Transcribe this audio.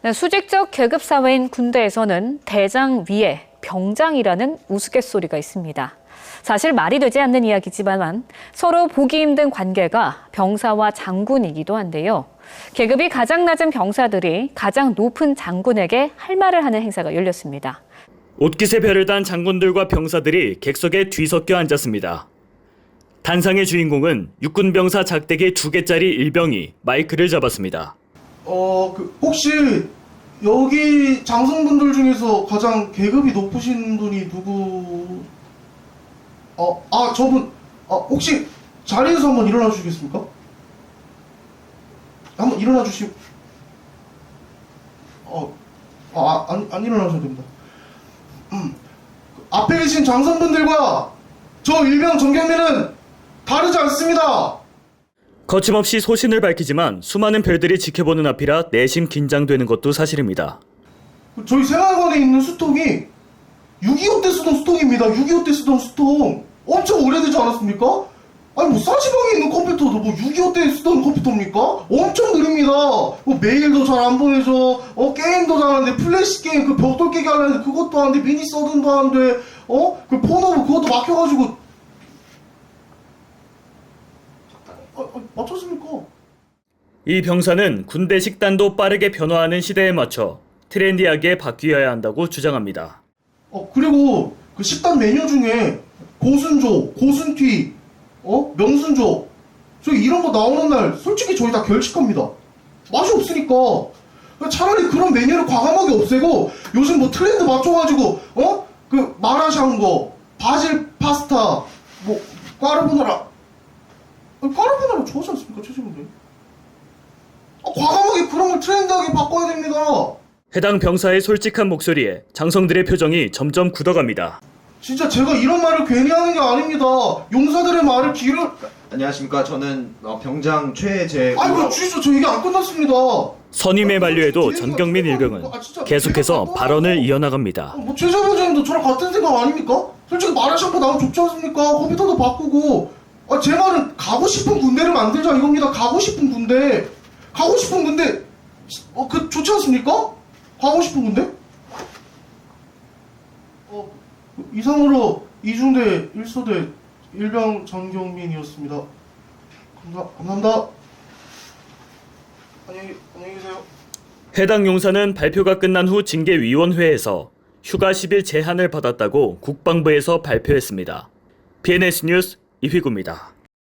네, 수직적 계급 사회인 군대에서는 대장 위에 병장이라는 우스갯소리가 있습니다. 사실 말이 되지 않는 이야기지만 서로 보기 힘든 관계가 병사와 장군이기도 한데요. 계급이 가장 낮은 병사들이 가장 높은 장군에게 할 말을 하는 행사가 열렸습니다. 옷깃에 별을 단 장군들과 병사들이 객석에 뒤섞여 앉았습니다. 단상의 주인공은 육군 병사 작대기 두 개짜리 일병이 마이크를 잡았습니다. 어, 그, 혹시 여기 장성분들 중에서 가장 계급이 높으신 분이 누구? 어, 아, 저분, 아, 혹시 자리에서 한번 일어나 주시겠습니까? 한번 일어나 주시. 어, 아, 안, 안 일어나셔도 됩니다. 음, 그 앞에 계신 장성분들과 저 일병 정경민은 다르지 않습니다. 거침없이 소신을 밝히지만 수많은 별들이 지켜보는 앞이라 내심 긴장되는 것도 사실입니다. 저희 생활관에 있는 수통이 6.25 때 쓰던 수통입니다. 6.25 때 쓰던 수통. 엄청 오래되지 않았습니까? 아니 뭐 싸지방에 있는 컴퓨터도 뭐 6.25 때 쓰던 컴퓨터입니까? 엄청 느립니다. 뭐 메일도 잘 안 보내줘. 어 게임도 잘하는데 플래시 게임 그 벽돌 깨기 하려는데 그것도 하는데 미니 서든도 하는데 어그 폰오브 그것도 막혀가지고 맞췄습니까? 이 병사는 군대 식단도 빠르게 변화하는 시대에 맞춰 트렌디하게 바뀌어야 한다고 주장합니다. 어 그리고 그 식단 메뉴 중에 고순조, 고순튀, 어 명순조 저희 이런 거 나오는 날 솔직히 저희 다 결식합니다. 맛이 없으니까 차라리 그런 메뉴를 과감하게 없애고 요즘 뭐 트렌드 맞춰가지고 어 그 마라샹궈, 바질 파스타, 뭐 까르보나라 어, 까르보나라 좋아하지 않습니까 최신분들? 아, 과감하게 그런 걸 트렌드하게 바꿔야 됩니다. 해당 병사의 솔직한 목소리에 장성들의 표정이 점점 굳어갑니다. 진짜 제가 이런 말을 괜히 하는 게 아닙니다. 용사들의 말을 귀를 안녕하십니까. 저는 어, 병장 최재. 아이고 주시죠. 저 얘기 안 끝났습니다. 선임의 만류에도 전경민 일병은 계속해서 발언을 이어나갑니다. 뭐 최저 부장님도 저랑 같은 생각 아닙니까? 솔직히 마라샹궈 나오면 좋지 않습니까? 컴퓨터도 바꾸고 아, 제 말은 가고 싶은 군대를 만들자 이겁니다. 가고 싶은 군대 가고 싶은 군대 어 그 좋지 않습니까? 가고 싶은 군대? 어 이상으로 이중대 1소대 일병 전경민이었습니다. 감사, 감사합니다. 안녕히 안녕히 계세요. 해당 용사는 발표가 끝난 후 징계위원회에서 휴가 10일 제한을 받았다고 국방부에서 발표했습니다. BNS 뉴스 이휘구입니다.